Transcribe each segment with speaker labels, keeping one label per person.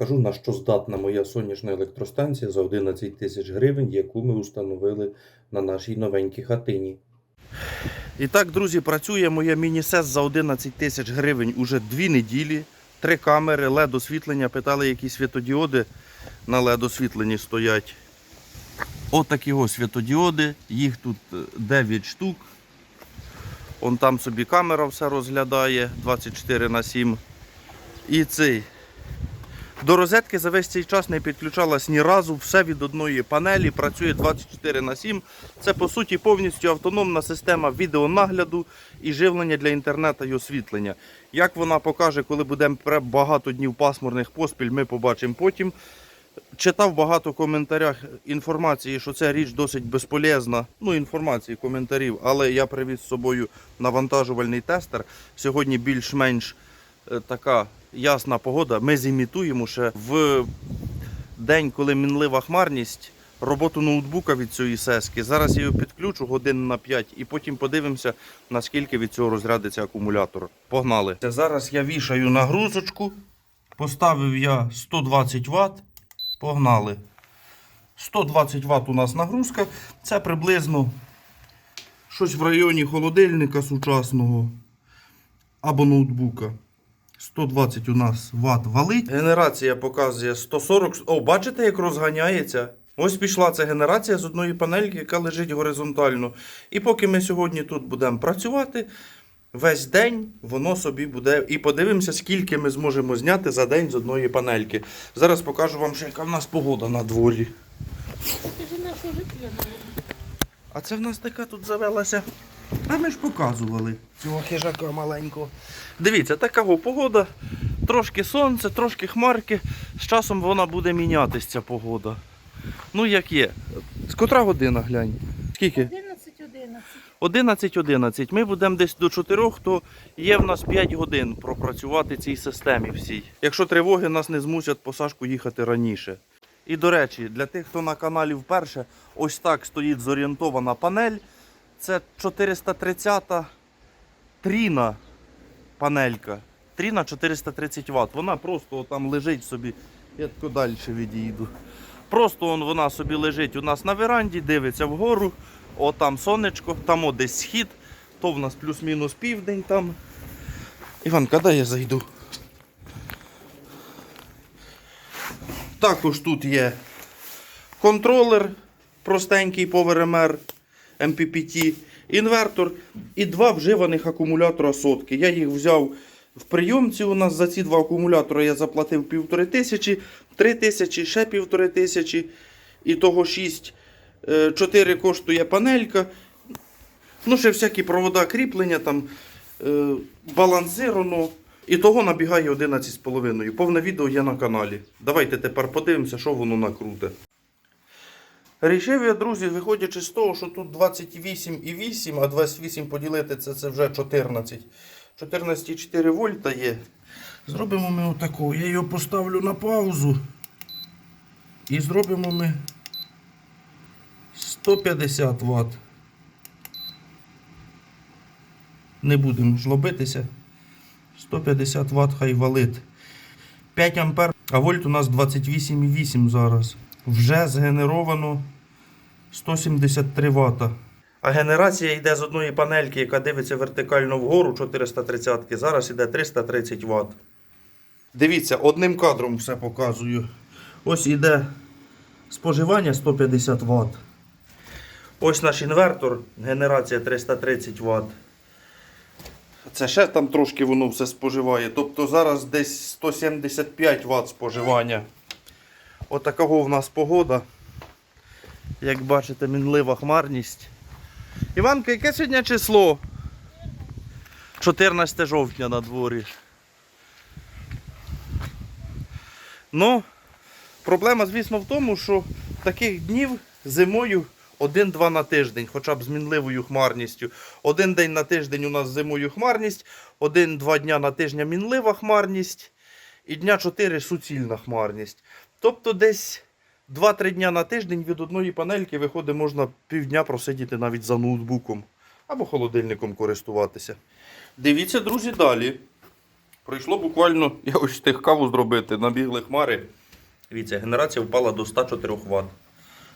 Speaker 1: покажу, на що здатна моя сонячна електростанція за 11 тисяч гривень, яку ми установили на нашій новенькій хатині. І так, друзі, працює моя міні-сес за 11 тисяч гривень уже дві неділі. Три камери, LED освітлення. Питали, які світодіоди на LED освітленні стоять. Отакі ось світодіоди. Їх тут е, 9 штук. Он там собі камера все розглядає 24 на 7. І цей. До розетки за весь цей час не підключалась ні разу, все від одної панелі, працює 24 на 7. Це по суті повністю автономна система відеонагляду і живлення для інтернету і освітлення. Як вона покаже, коли буде багато днів пасмурних поспіль, ми побачимо потім. Читав багато в коментарях інформації, що ця річ досить безполезна. Ну, інформації, коментарів, але я привіз з собою навантажувальний тестер. Сьогодні більш-менш е, така ясна погода. Ми зімітуємо ще в день, коли мінлива хмарність, роботу ноутбука від цієї сески. Зараз я його підключу годин на 5 і потім подивимося, наскільки від цього розрядиться акумулятор. Погнали. Зараз я вішаю нагрузочку. Поставив я 120 Вт. Погнали. 120 Вт у нас нагрузка. Це приблизно щось в районі холодильника сучасного або ноутбука. 120 у нас Вт валить. Генерація показує 140. О, бачите, як розганяється? Ось пішла ця генерація з одної панельки, яка лежить горизонтально. І поки ми сьогодні тут будемо працювати, весь день воно собі буде. І подивимося, скільки ми зможемо зняти за день з одної панельки. Зараз покажу вам, ще, яка в нас погода на дворі.
Speaker 2: Це ж наше життя.
Speaker 1: А це в нас така тут завелася. А ми ж показували цього хижака маленького. Дивіться, така погода. Трошки сонце, трошки хмарки. З часом вона буде мінятися, ця погода. Ну, як є. З котра година глянь? Скільки?
Speaker 2: 11-11.
Speaker 1: 11-11. Ми будемо десь до 4, то є в нас 5 годин пропрацювати цій системі всій. Якщо тривоги нас не змусять по Сашку їхати раніше. І до речі, для тих, хто на каналі вперше, ось так стоїть зорієнтована панель. Це 430 тріна панелька. Тріна 430 Вт. Вона просто там лежить собі. Я тако далі відійду. Просто он, вона собі лежить у нас на веранді, дивиться вгору. О, там сонечко, там о, десь схід, то в нас плюс-мінус південь там. Іванка, дай я зайду. Також тут є контролер простенький PowerMR MPPT, інвертор і два вживаних акумулятора сотки. Я їх взяв в прийомці. У нас за ці два акумулятора я заплатив півтори тисячі, три тисячі, ще півтори тисячі. І того 6. 4 коштує панелька. Ну, ще всякі провода кріплення, там е, балансировано. І того набігає 11,5. Повне відео є на каналі. Давайте тепер подивимося, що воно накруте. Рішив я, друзі, виходячи з того, що тут 28,8, а 28 поділити це, це вже 14. 14,4 вольта є. Зробимо ми отаку. Я його поставлю на паузу. І зробимо ми 150 Вт. Не будемо жлобитися. 150 Вт хай валить. 5 ампер, а вольт у нас 28,8 зараз. Вже згенеровано 173 Вт. А генерація йде з одної панельки, яка дивиться вертикально вгору 430 Зараз йде 330 Вт. Дивіться, одним кадром все показую. Ось іде споживання 150 Вт. Ось наш інвертор, генерація 330 Вт. Це ще там трошки воно все споживає. Тобто зараз десь 175 Вт споживання. Отакого в нас погода. Як бачите, мінлива хмарність. Іванка, яке сьогодні число? 14 жовтня на дворі. Ну, проблема, звісно, в тому, що таких днів зимою один-два на тиждень, хоча б з мінливою хмарністю. Один день на тиждень у нас зимою хмарність, один-два дня на тижня мінлива хмарність і дня 4 суцільна хмарність. Тобто десь 2-3 дня на тиждень від одної панельки виходить, можна півдня просидіти навіть за ноутбуком або холодильником користуватися. Дивіться, друзі, далі. Пройшло буквально, я ось встиг каву зробити, набігли хмари. Дивіться, генерація впала до 104 Вт.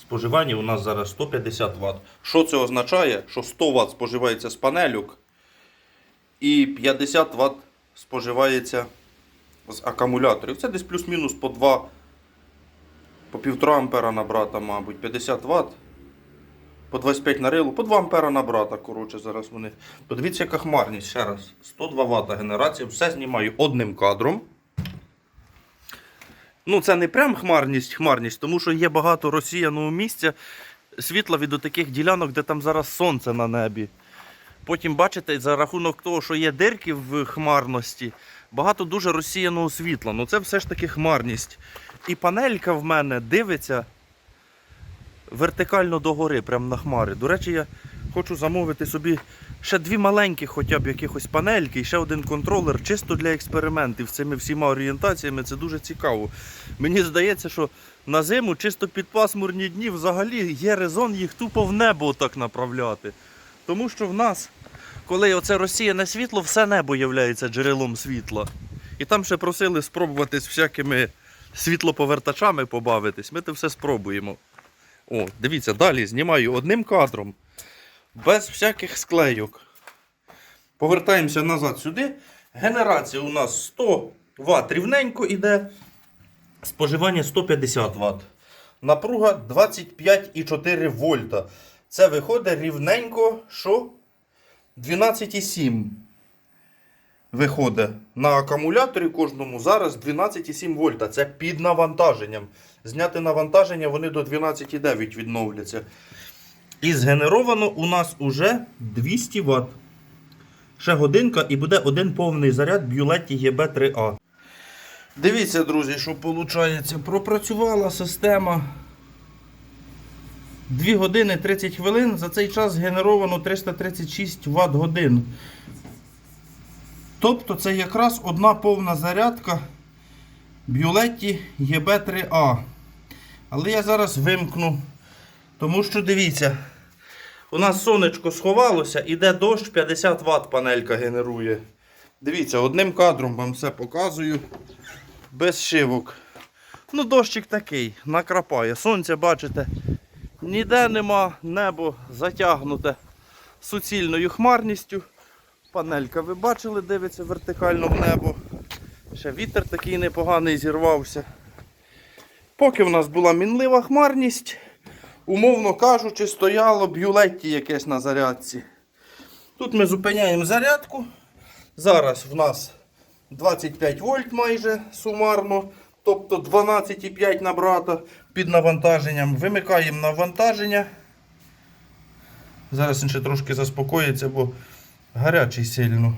Speaker 1: Споживання у нас зараз 150 Вт. Що це означає? Що 100 Вт споживається з панелюк і 50 Вт споживається з акумуляторів. Це десь плюс-мінус по 2, по 1,5 ампера на брата, мабуть, 50 Вт. По 25 на рилу, по 2 ампера на брата, коротше, зараз вони. Подивіться, яка хмарність, ще раз. 102 Вт генерація, все знімаю одним кадром. Ну, це не прям хмарність, хмарність, тому що є багато розсіяного місця світла від таких ділянок, де там зараз сонце на небі. Потім, бачите, за рахунок того, що є дирки в хмарності, багато дуже розсіяного світла. Ну це все ж таки хмарність. І панелька в мене дивиться вертикально догори, прямо на хмари. До речі, я хочу замовити собі ще дві маленькі хоча б якихось панельки і ще один контролер, чисто для експериментів з цими всіма орієнтаціями. Це дуже цікаво. Мені здається, що на зиму, чисто під пасмурні дні, взагалі є резон їх тупо в небо так направляти. Тому що в нас, коли оце розсіяне світло, все небо є джерелом світла. І там ще просили спробувати з всякими світлоповертачами побавитись. Ми це все спробуємо. О, дивіться, далі знімаю одним кадром, без всяких склейок. Повертаємося назад сюди. Генерація у нас 100 Вт рівненько іде. Споживання 150 Вт. Напруга 25,4 вольта. Це виходить рівненько, що 12,7. Виходить на акумуляторі кожному зараз 12,7 вольта. Це під навантаженням. Зняти навантаження вони до 12,9 відновляться. І згенеровано у нас уже 200 Вт. Ще годинка і буде один повний заряд Бюлетті ЄБ3А. Дивіться, друзі, що виходить. Пропрацювала система 2 години 30 хвилин. За цей час згенеровано 336 Вт годин. Тобто це якраз одна повна зарядка Бюлетті ЄБ3А. Але я зараз вимкну. Тому що дивіться, у нас сонечко сховалося, іде дощ 50 Вт панелька генерує. Дивіться, одним кадром вам все показую. Без шивок. Ну, дощик такий, накрапає. Сонця, бачите, ніде нема, небо затягнуте суцільною хмарністю. Панелька, ви бачили, дивиться вертикально в небо. Ще вітер такий непоганий зірвався. Поки в нас була мінлива хмарність, умовно кажучи, стояло бюлетті якесь на зарядці. Тут ми зупиняємо зарядку. Зараз в нас 25 вольт майже сумарно, тобто 12,5 на брата під навантаженням. Вимикаємо навантаження. Зараз він ще трошки заспокоїться, бо гарячий сильно.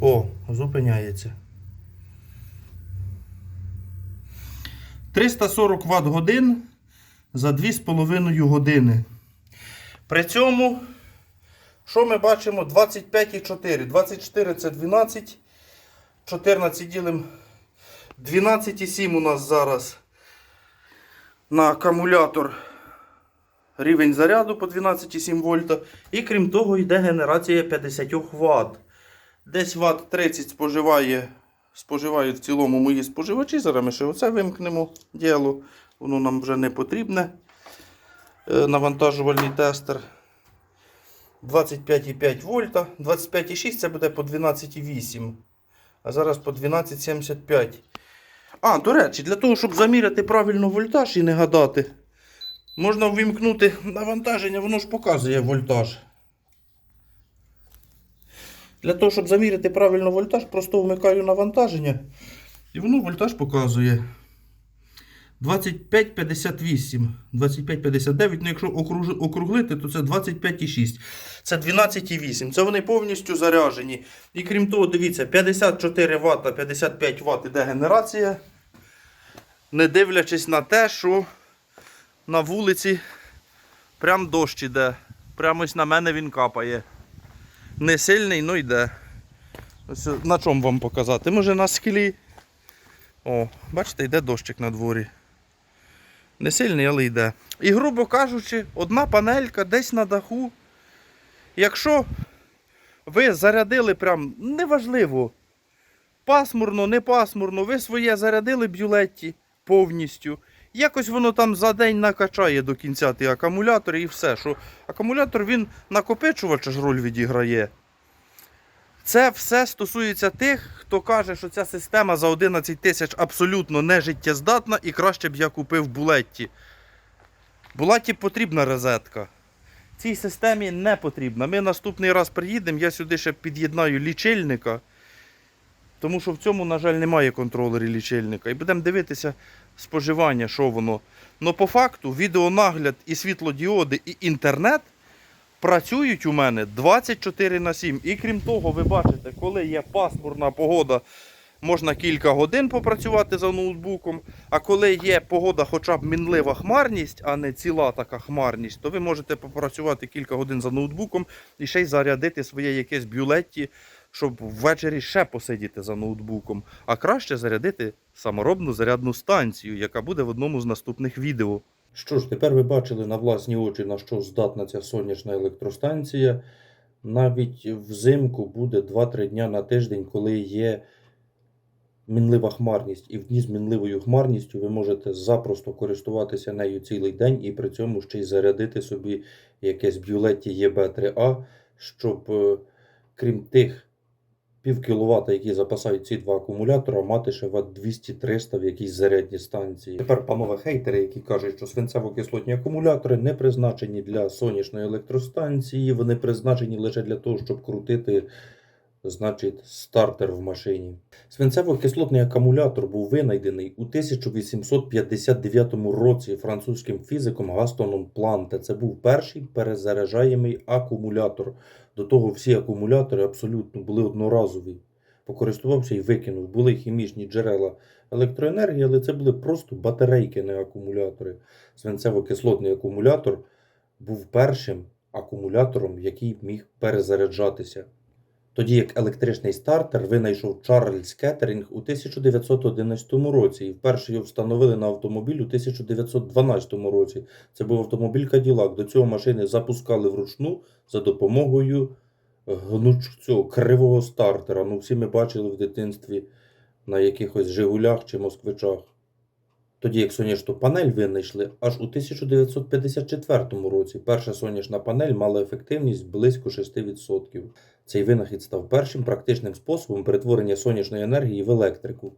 Speaker 1: О, зупиняється. 340 Вт годин за 2,5 години. При цьому, що ми бачимо? 25,4. 24 це 12. 14 ділимо. 12,7 у нас зараз на акумулятор рівень заряду по 12,7 вольта. І крім того, йде генерація 50 Вт. Десь Вт 30 споживає, споживають в цілому мої споживачі. Зараз ми ще оце вимкнемо діло. Воно нам вже не потрібне. Е, Навантажувальний тестер. 25,5 вольта. 25,6 це буде по 12,8. А зараз по 12,75. А, до речі, для того, щоб заміряти правильно вольтаж і не гадати, можна ввімкнути навантаження, воно ж показує вольтаж. Для того, щоб заміряти правильно вольтаж, просто вмикаю навантаження. І воно вольтаж показує 25,58. 25,59. Ну, якщо округлити, то це 25,6. Це 12,8. Це вони повністю заряжені. І крім того, дивіться, 54 Вт, 55 Вт іде генерація. Не дивлячись на те, що на вулиці прям дощ іде. Прямо на мене він капає. Не сильний, ну йде. Ось на чому вам показати? Може на склі. О, бачите, йде дощик на дворі. Не сильний, але йде. І, грубо кажучи, одна панелька десь на даху. Якщо ви зарядили прям неважливо Пасмурно, не пасмурно, ви своє зарядили бюлетті повністю. Якось воно там за день накачає до кінця ті акумулятори і все. Що акумулятор він накопичувача ж роль відіграє. Це все стосується тих, хто каже, що ця система за 11 тисяч абсолютно не життєздатна і краще б я купив булетті. Булетті потрібна розетка. Цій системі не потрібна. Ми наступний раз приїдемо, я сюди ще під'єднаю лічильника, тому що в цьому, на жаль, немає контролерів лічильника. І будемо дивитися споживання, що воно. Ну, по факту, відеонагляд і світлодіоди, і інтернет працюють у мене 24 на 7. І крім того, ви бачите, коли є пасмурна погода, можна кілька годин попрацювати за ноутбуком. А коли є погода, хоча б мінлива хмарність, а не ціла така хмарність, то ви можете попрацювати кілька годин за ноутбуком і ще й зарядити своє якесь бюлетті, щоб ввечері ще посидіти за ноутбуком. А краще зарядити саморобну зарядну станцію, яка буде в одному з наступних відео. Що ж, тепер ви бачили на власні очі, на що здатна ця сонячна електростанція. Навіть взимку буде 2-3 дня на тиждень, коли є мінлива хмарність. І в дні з мінливою хмарністю ви можете запросто користуватися нею цілий день і при цьому ще й зарядити собі якесь бюлетті ЄБ3А, щоб, е, крім тих пів кіловата, які запасають ці два акумулятора, мати ще ват 200-300 в якійсь зарядній станції. Тепер, панове хейтери, які кажуть, що свинцево-кислотні акумулятори не призначені для сонячної електростанції, вони призначені лише для того, щоб крутити, значить, стартер в машині. Свинцево-кислотний акумулятор був винайдений у 1859 році французьким фізиком Гастоном Планте. Це був перший перезаряджаємий акумулятор. До того всі акумулятори абсолютно були одноразові. Покористувався і викинув. Були хімічні джерела електроенергії, але це були просто батарейки, не акумулятори. Свинцево-кислотний акумулятор був першим акумулятором, який міг перезаряджатися. Тоді як електричний стартер винайшов Чарльз Кеттерінг у 1911 році і вперше його встановили на автомобіль у 1912 році. Це був автомобіль Cadillac. До цього машини запускали вручну за допомогою гнуч... цього кривого стартера. Ну, всі ми бачили в дитинстві на якихось Жигулях чи Москвичах. Тоді як сонячну панель винайшли аж у 1954 році. Перша сонячна панель мала ефективність близько 6%. Цей винахід став першим практичним способом перетворення сонячної енергії в електрику.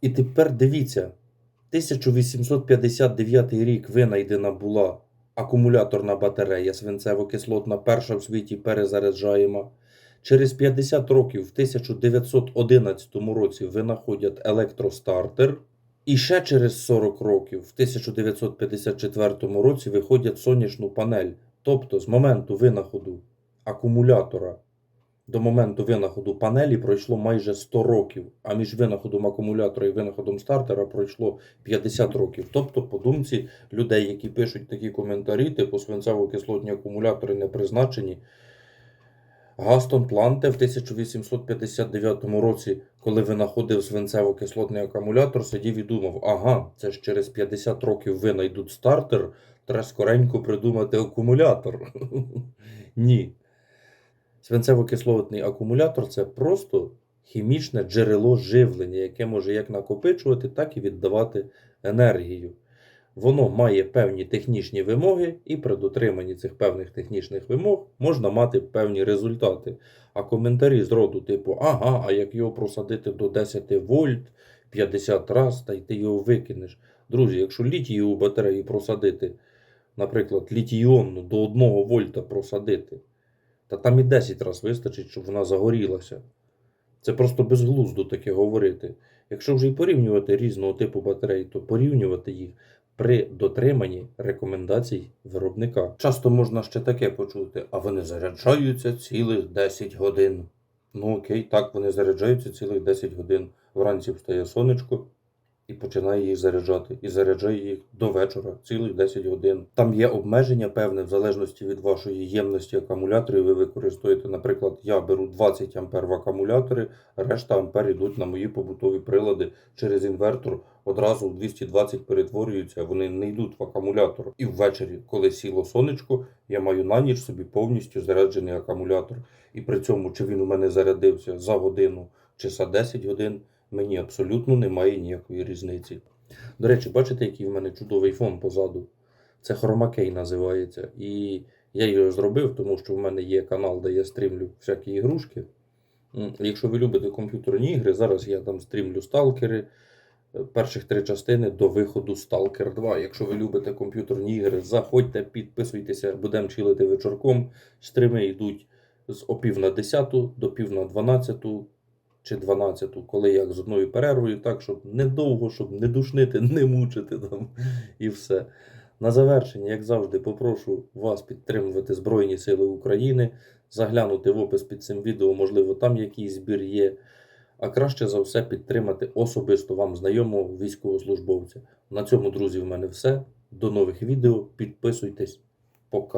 Speaker 1: І тепер дивіться, 1859 рік винайдена була акумуляторна батарея свинцево-кислотна, перша в світі перезаряджаєма. Через 50 років, в 1911 році, винаходять електростартер. І ще через 40 років, в 1954 році, виходять сонячну панель. Тобто з моменту винаходу акумулятора до моменту винаходу панелі пройшло майже 100 років, а між винаходом акумулятора і винаходом стартера пройшло 50 років. Тобто, по думці людей, які пишуть такі коментарі, типу свинцево-кислотні акумулятори не призначені. Гастон Планте в 1859 році, коли винаходив свинцево-кислотний акумулятор, сидів і думав: ага, це ж через 50 років винайдуть стартер, треба скоренько придумати акумулятор. Ні. Свинцево-кислотний акумулятор це просто хімічне джерело живлення, яке може як накопичувати, так і віддавати енергію. Воно має певні технічні вимоги, і при дотриманні цих певних технічних вимог можна мати певні результати. А коментарі з роду, типу, ага, а як його просадити до 10 вольт 50 раз, та й ти його викинеш. Друзі, якщо літієву батарею просадити, наприклад, літійонну до 1 вольта просадити, та там і 10 разів вистачить, щоб вона загорілася. Це просто безглуздо таке говорити. Якщо вже й порівнювати різного типу батарей, то порівнювати їх при дотриманні рекомендацій виробника. Часто можна ще таке почути, а вони заряджаються цілих 10 годин. Ну окей, так, вони заряджаються цілих 10 годин. Вранці встає сонечко і починає їх заряджати. І заряджає їх до вечора, цілих 10 годин. Там є обмеження певне, в залежності від вашої ємності акумуляторів. Ви використовуєте, наприклад, я беру 20 ампер в акумулятори, решта ампер йдуть на мої побутові прилади через інвертор. Одразу в 220 перетворюються, вони не йдуть в акумулятор. І ввечері, коли сіло сонечко, я маю на ніч собі повністю заряджений акумулятор. І при цьому, чи він у мене зарядився за годину, часа 10 годин, мені абсолютно немає ніякої різниці. До речі, бачите, який в мене чудовий фон позаду? Це хромакей називається. І я його зробив, тому що в мене є канал, де я стрімлю всякі ігрушки. Якщо ви любите комп'ютерні ігри, зараз я там стрімлю сталкери. е, Перших три частини до виходу Stalker 2. Якщо ви любите комп'ютерні ігри, заходьте, підписуйтеся, будемо чилити вечорком. Стріми йдуть з о пів на 10 до пів на 12 чи 12-ту, коли як з одною перервою, так, щоб недовго, щоб не душнити, не мучити там і все. На завершення, як завжди, попрошу вас підтримувати Збройні Сили України, заглянути в опис під цим відео, можливо, там якийсь збір є. А краще за все підтримати особисто вам знайомого військовослужбовця. На цьому, друзі, в мене все. До нових відео. Підписуйтесь. Пока.